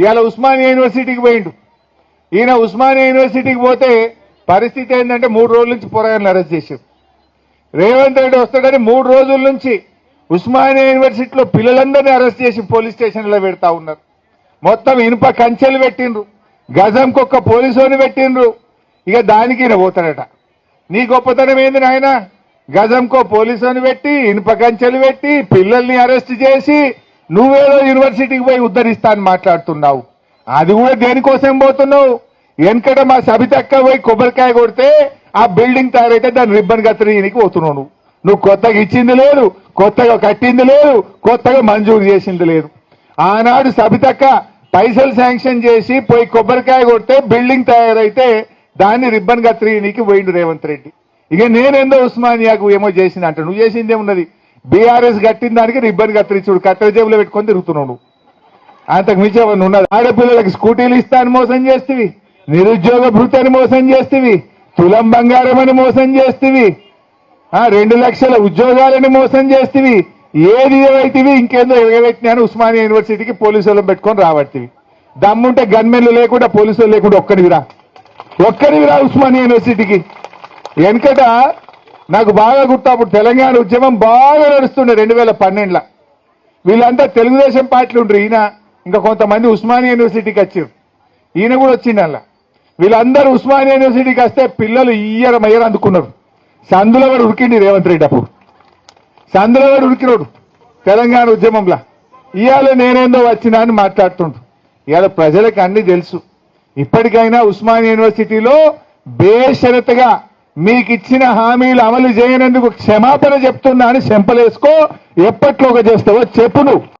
ఇవాళ ఉస్మానియా యూనివర్సిటీకి పోయిండు. ఈయన ఉస్మానియా యూనివర్సిటీకి పోతే పరిస్థితి ఏంటంటే మూడు రోజుల నుంచి పోరాయాలను అరెస్ట్ చేశారు. రేవంత్ రెడ్డి వస్తాడని మూడు రోజుల నుంచి ఉస్మానియా యూనివర్సిటీలో పిల్లలందరినీ అరెస్ట్ చేసి పోలీస్ స్టేషన్లో పెడతా ఉన్నారు. మొత్తం ఇనుప కంచెలు పెట్టిండ్రు. గజంకొక్క పోలీసుని పెట్టిండ్రు. ఇక దానికి ఈయన పోతాడట. నీ గొప్పతనం ఏంది నాయన? గజంకో పోలీసుని పెట్టి ఇనుప కంచెలు పెట్టి పిల్లల్ని అరెస్ట్ చేసి నువ్వేదో యూనివర్సిటీకి పోయి ఉద్ధరిస్తా అని మాట్లాడుతున్నావు. అది కూడా దేనికోసం పోతున్నావు? వెనకట మా సబితక్క పోయి కొబ్బరికాయ కొడితే ఆ బిల్డింగ్ తయారైతే దాని రిబ్బన్ కత్తిరీనికి పోతున్నావు నువ్వు. నువ్వు కొత్తగా ఇచ్చింది లేదు కొత్తగా కట్టింది లేదు కొత్తగా మంజూరు చేసింది లేదు. ఆనాడు సబితక్క పైసలు శాంక్షన్ చేసి పోయి కొబ్బరికాయ కొడితే బిల్డింగ్ తయారైతే దాన్ని రిబ్బన్ కత్తిరీనికి పోయిండు రేవంత్ రెడ్డి. ఇక నేనేందో ఉస్మానియాకు ఏమో చేసింది అంట. నువ్వు చేసిందేమున్నది ఉన్నది బీఆర్ఎస్ కట్టిన దానికి రిబ్బన్ కత్తిరించుడు కత్తెర జేబులో పెట్టుకొని తిరుగుతున్నాడు. అంతకు మించి ఏమన్నా ఉన్నది ఆడపిల్లలకు స్కూటీలు ఇస్తాను మోసం చేస్తేవి. నిరుద్యోగ భృతని మోసం చేస్తేవి. తులం బంగారం అని మోసం చేస్తేవి. ఆ రెండు లక్షల ఉద్యోగాలని మోసం చేస్తేవి. ఏది ఏవైతివి? ఇంకేందో ఎగబెట్టినాను ఉస్మానియా యూనివర్సిటీకి పోలీసు వాళ్ళని పెట్టుకొని రాబట్టివి. దమ్ముంటే గన్మెన్లు లేకుండా పోలీసులు లేకుండా ఒక్కడివిరా. ఒక్కడివిరా ఉస్మానియా యూనివర్సిటీకి. వెనకట నాకు బాగా గుర్తు అప్పుడు తెలంగాణ ఉద్యమం బాగా నడుస్తుండే రెండు వేల పన్నెండులో. వీళ్ళంతా తెలుగుదేశం పార్టీలు ఉండరు ఈయన. ఇంకా కొంతమంది ఉస్మానియా యూనివర్సిటీకి వచ్చారు. ఈయన కూడా వచ్చిండు అలా వీళ్ళందరూ ఉస్మానియా యూనివర్సిటీకి వస్తే పిల్లలు ఇయ్యర మయ్యర అందుకున్నారు. సందులో కూడా ఉరికిండి రేవంత్ రెడ్డి అప్పుడు. సందులో కూడా ఉరికినోడు తెలంగాణ ఉద్యమంలో. ఇవాళ నేనేందో వచ్చినా అని మాట్లాడుతుండు. ఇవాళ ప్రజలకు అన్ని తెలుసు. ఇప్పటికైనా ఉస్మానియా యూనివర్సిటీలో బేషరతగా మీకు ఇచ్చిన హామీలు అమలు చేయనందుకు క్షమాపణ చెప్తున్నా అని చెంపలేసుకో. ఎప్పట్లో ఒక చేస్తావో చెప్పు నువ్వు.